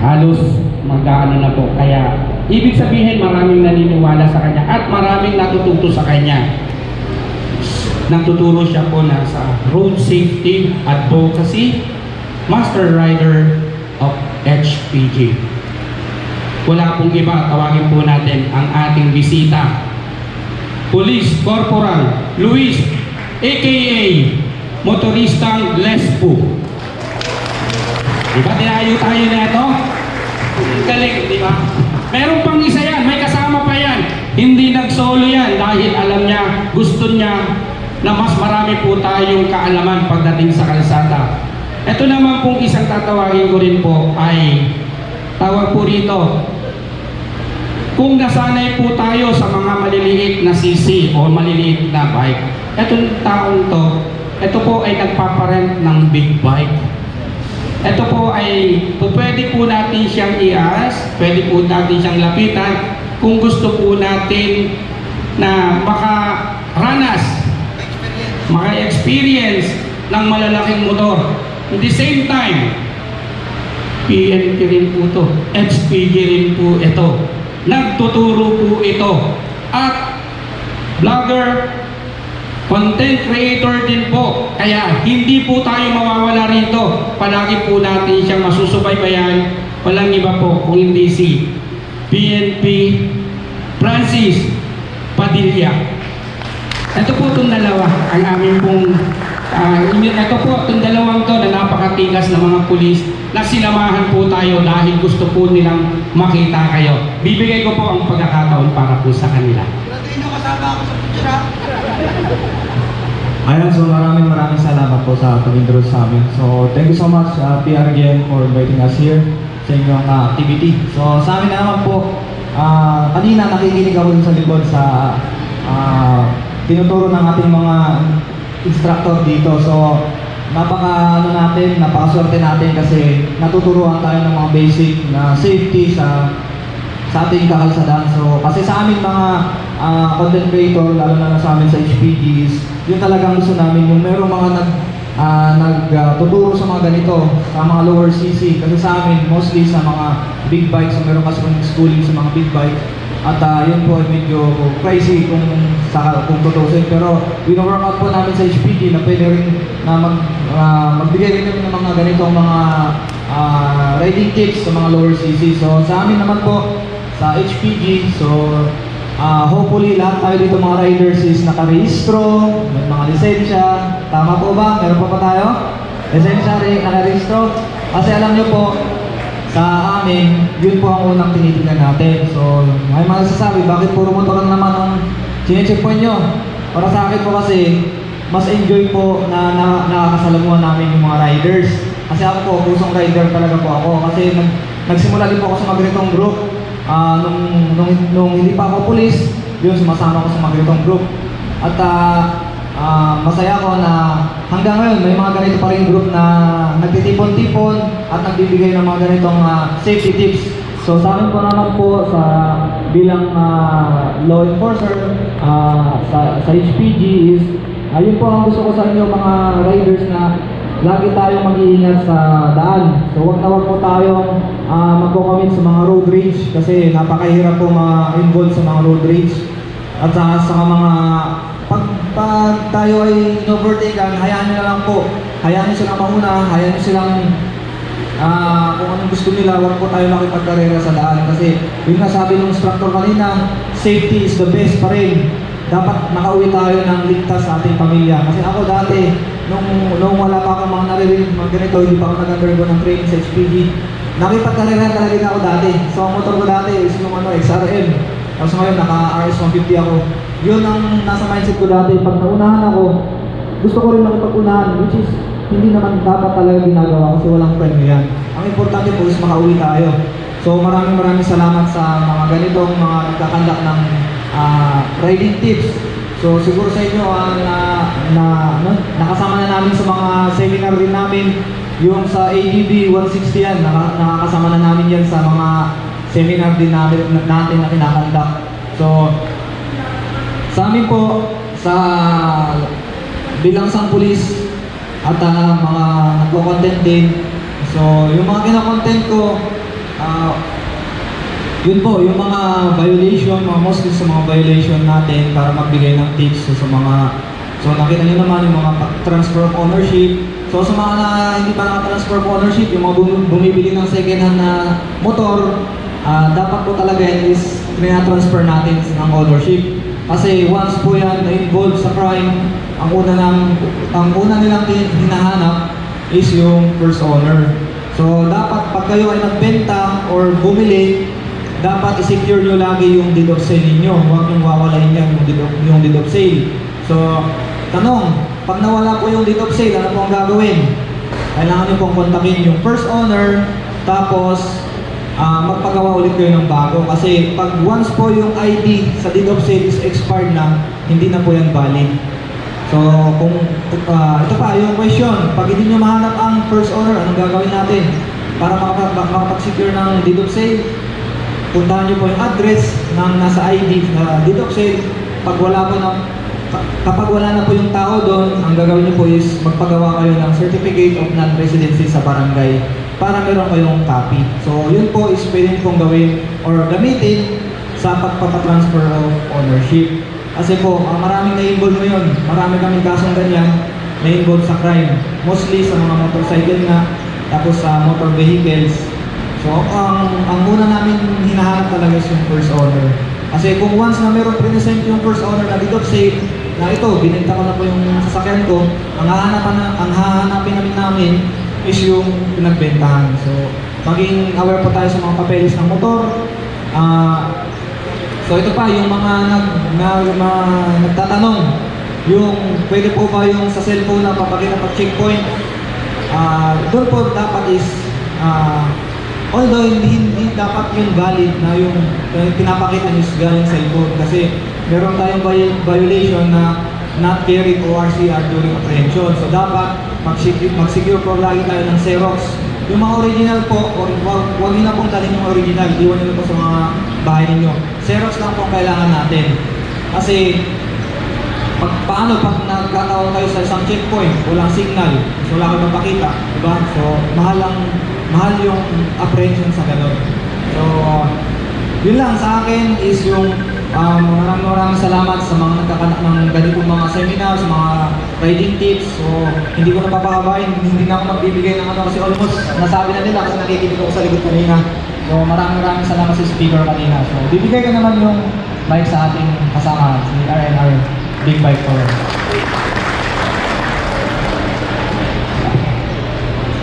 halos mag-ano na po. Kaya, ibig sabihin maraming naniniwala sa kanya at maraming natututo sa kanya. Nagtuturo siya po na sa Road Safety Advocacy Master Rider of HPG. Wala pong iba, tawagin po natin ang ating bisita. Police Corporal Luis, aka Motoristang Lespo. Di ba tinayo tayo na ito? Galing, di ba? Meron pang isa yan, may kasama pa yan. Hindi nag-solo yan dahil alam niya, gusto niya na mas marami po tayong kaalaman pagdating sa kalsada. Ito naman pong isang tatawagin ko rin po ay tawag po rito. Kung nasanay po tayo sa mga maliliit na CC o maliliit na bike, etong taong to, ito po ay nagpaparent ng big bike. Ito po ay pwede po natin siyang ias, pwede po natin siyang lapitan kung gusto po natin na makaranas, maka-experience ng malalaking motor. At the same time, PNP rin po ito, HPG rin po ito. Nagtuturo po ito. At vlogger, content creator din po. Kaya hindi po tayo mawawala rito. Palagi po natin siyang masusubaybayan. Walang iba po kung hindi si PNP Francis Padilla. Ito po itong dalawa, ang aming pong, inyo- ito po itong dalawang to na napakatigas na mga pulis na sinamahan po tayo dahil gusto po nilang makita kayo. Bibigay ko po ang pagkakataon para po sa kanila. Latino kasama ako sa picture ha. Ayun, so maraming maraming salamat po sa pag-intro sa amin. So, thank you so much uh, PRGN for inviting us here sa inyong uh, activity. So, sa amin naman po, ah, kanina nakikinig ako sa likod sa ah, tinuturo ng ating mga instructor dito. So, napaka ano natin, napakaswerte natin kasi natuturuan tayo ng mga basic na safety sa sa ating kakalsadaan. So, kasi sa amin mga ah, content creator, lalo na sa amin sa HPGs, yun talagang gusto namin, yung merong mga nag, ah, nagtuturo sa mga ganito, sa mga lower CC. Kasi sa amin, mostly sa mga big bikes, so meron kasi kami schooling sa mga big bike. At ah, yun po ay medyo crazy kung sa kung tutusin. Pero wino-work out po namin sa HPG na pwede rin na mag, ah, magbigay rin ng mga ganitong mga ah, riding tips sa mga lower CC. So sa amin naman po, sa HPG, so ah, hopefully lahat tayo dito mga riders is nakarehistro, may mga lisensya. Tama po ba? Meron pa ba tayo? Lisensya, re- nakarehistro. Kasi alam nyo po, sa amin, yun po ang unang tinitingnan natin. So, may mga sasabi, bakit puro motor lang naman ang chinecheckpoint nyo? Para sa akin po kasi, mas enjoy po na, na nakakasalamuhan namin yung mga riders. Kasi ako po, pusong rider talaga po ako. Kasi nag, nagsimula din po ako sa mga ganitong group. Ah, nung, nung, nung hindi pa ako pulis, yun, sumasama ako sa mga ganitong group. At ah, ah, masaya ako na hanggang ngayon may mga ganito pa rin group na nagtitipon-tipon at nagbibigay ng mga ganitong ah, safety tips. So sa amin po naman po sa bilang ah, law enforcer ah, sa, sa HPG is ayun po ang gusto ko sa inyo mga riders na lagi tayong mag-iingat sa daan. So wag na wag po tayong uh, magko-commit sa mga road rage kasi napakahirap po ma-involve sa mga road rage. At sa, sa mga pag, pag tayo ay in-overtaken, hayaan nyo na lang po. Hayaan nyo silang mauna, hayaan nyo silang ah kung anong gusto nila, wag po tayo makipagkarera sa daan. Kasi yung nasabi ng instructor kanina, safety is the best pa rin. Dapat nakauwi tayo ng ligtas sa ating pamilya. Kasi ako dati, nung, nung wala pa akong mga naririnig mga ganito, hindi pa ako nag-undergo ng training sa HPG, nakipagkarera talaga ako dati. So ang motor ko dati is yung ano, XRM. Tapos ngayon, naka RS150 ako. Yun ang nasa mindset ko dati. Pag naunahan ako, gusto ko rin makipag-unahan, which is hindi naman dapat talaga ginagawa kasi walang premyo yan. Ang importante po is makauwi tayo. So maraming maraming salamat sa mga ganitong mga nagkakandak ng ah, riding tips. So siguro sa inyo ah, na, na ano, nakasama na namin sa mga seminar din namin yung sa ADB 160 yan, naka, nakakasama na namin yan sa mga seminar din namin, natin na kinakandak. So sa amin po, sa bilang isang pulis at ah, mga nagko-content din. So, yung mga kina-content ko, Ah, yun po, yung mga violation, mga mostly sa mga violation natin para magbigay ng tips sa mga So nakita niyo naman yung mga transfer of ownership. So sa mga na, hindi pa naka-transfer of ownership, yung mga bum- bumibili ng second hand na motor, ah, dapat po talaga yan is transfer natin ng ownership. Kasi once po yan na-involve sa crime, ang una, ng, ang una nilang hin- hinahanap is yung first owner. So dapat pag kayo ay nagbenta or bumili, dapat i-secure nyo lagi yung deed of sale ninyo. Huwag nyo wawalain yan yung deed yung deed sale. So, tanong, pag nawala po yung deed sale, ano po ang gagawin? Kailangan nyo pong kontakin yung first owner, tapos ah, magpagawa ulit kayo ng bago. Kasi pag once po yung ID sa deed sale is expired na, hindi na po yan valid. So, kung ah, ito pa, yung question, pag hindi nyo mahanap ang first owner, anong gagawin natin? Para makapag- makapag-secure ng deed sale, puntahan nyo po yung address ng nasa ID na of sale. Pag wala po na, ka- kapag wala na po yung tao doon, ang gagawin nyo po is magpagawa kayo ng certificate of non-residency sa barangay para meron kayong copy. So, yun po is pwede pong gawin or gamitin sa pagpapatransfer of ownership. Kasi po, ang maraming na-involve ngayon, marami kaming kasong ganyan na-involve sa crime. Mostly sa mga motorcycle nga, tapos sa motor vehicles. So, ang, ang una namin hinahanap talaga is yung first owner. Kasi kung once na meron present yung first owner na of sale, na ito, binenta ko na po yung sasakyan ko, ang hahanapan na, ang hahanapin namin namin is yung pinagbentahan. So, maging aware po tayo sa mga papeles ng motor. Ah, so, ito pa, yung mga nag, nag, ma- nagtatanong, yung pwede po ba yung sa cellphone na papakita pag checkpoint, Ah, doon po dapat is ah, although hindi, hindi dapat yun valid na yung uh, pinapakita nyo galing sa cellphone kasi meron tayong vi- violation na not carried ORCR during apprehension. So dapat mag-secure, mag-secure po lagi tayo ng Xerox. Yung mga original po, or wag, nyo na pong dalhin yung original, iwan nyo po sa mga bahay ninyo. Xerox lang po ang kailangan natin. Kasi pag paano pag nagkataon kayo sa isang checkpoint, walang signal, so wala kayo mapakita, di ba? So, mahal ang mahal yung apprehension sa ganun. So, yun lang sa akin is yung um, maraming maraming salamat sa mga nagkakanak ng ganitong mga seminars, mga riding tips. So, hindi ko na papahabain, hindi na ako magbibigay ng ano kasi almost nasabi na nila kasi nakikinig ako sa likod kanina. So, maraming maraming salamat sa speaker kanina. So, bibigay ko naman yung mic sa ating kasama, si RNR Big Bike Tour.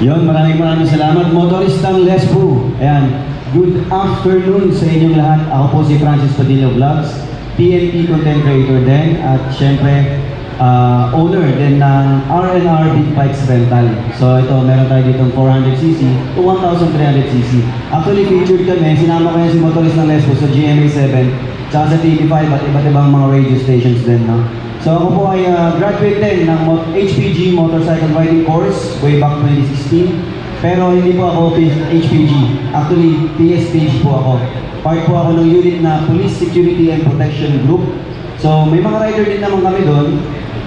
Yon, maraming maraming salamat. Motoristang Lesbo. Ayan. Good afternoon sa inyong lahat. Ako po si Francis Padilla Vlogs, PNP content creator din at syempre ah, owner din ng R&R Big Bikes Rental. So ito, meron tayo ditong 400cc to 1,300cc. Actually featured kami, sinama ko yan si motorist ng Lesbo sa GMA 7 tsaka sa TV5 at iba't ibang mga radio stations din. No? So ako po ay ah, graduate din ng HPG Motorcycle Riding Course way back 2016. Pero hindi po ako HPG. Actually, PSPG po ako. Part po ako ng unit na Police Security and Protection Group. So may mga rider din naman kami doon.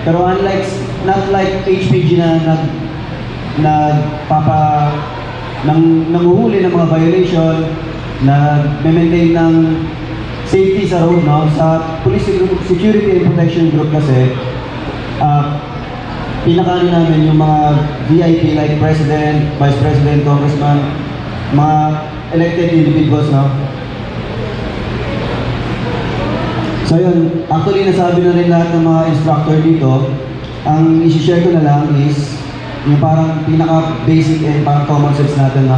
Pero unlike, not like HPG na nag nagpapa nang nanguhuli ng mga violation na maintain ng safety sa road no sa Police Security and Protection Group kasi ah pinakaano namin yung mga VIP like President, Vice President, Congressman, mga elected individuals no So yun, actually nasabi na rin lahat ng mga instructor dito. Ang isi-share ko na lang is yung parang pinaka-basic and parang common sense natin. No?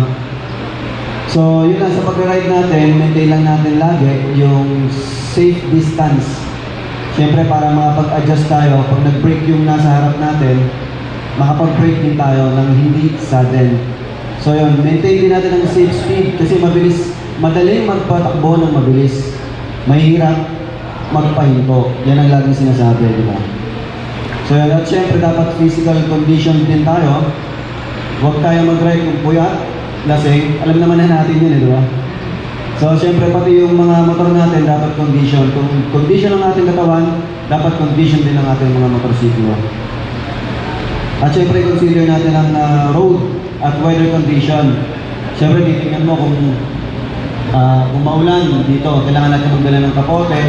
So yun lang, sa pag-ride natin, maintain lang natin lagi yung safe distance. Siyempre para makapag-adjust tayo, pag nag-brake yung nasa harap natin, makapag-brake din tayo ng hindi sudden. So yun, maintain din natin ang safe speed kasi mabilis, madaling magpatakbo ng mabilis. Mahirap magpahinto. Yan ang laging sinasabi, di ba? So yun, at syempre dapat physical condition din tayo. Huwag tayo mag-ride kung puyat, lasing. Alam naman na natin yun, eh, di ba? So syempre pati yung mga motor natin dapat condition. Kung condition ang ating katawan, dapat condition din ang ating mga motorsiklo. At syempre consider natin ang ah, road at weather condition. Syempre titingnan mo kung Ah, kung maulan dito, kailangan natin magdala ng kapote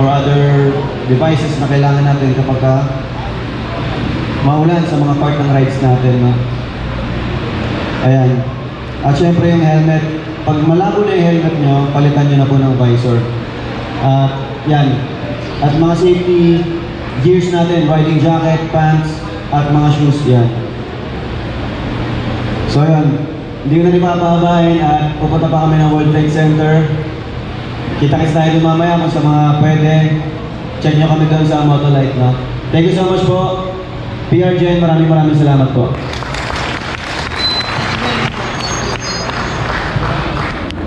or other devices na kailangan natin kapag ka maulan sa mga part ng rides natin. No? Ayan. At syempre yung helmet, pag malabo na yung helmet nyo, palitan nyo na po ng visor. At yan. At mga safety gears natin, riding jacket, pants, at mga shoes yan. So yan, hindi ko na rin papahabahin at pupunta pa kami ng World Trade Center. Kita-kits tayo doon mamaya kung sa mga pwede. Check nyo kami doon sa Motolite, no? Thank you so much po. PRGN, maraming maraming salamat po.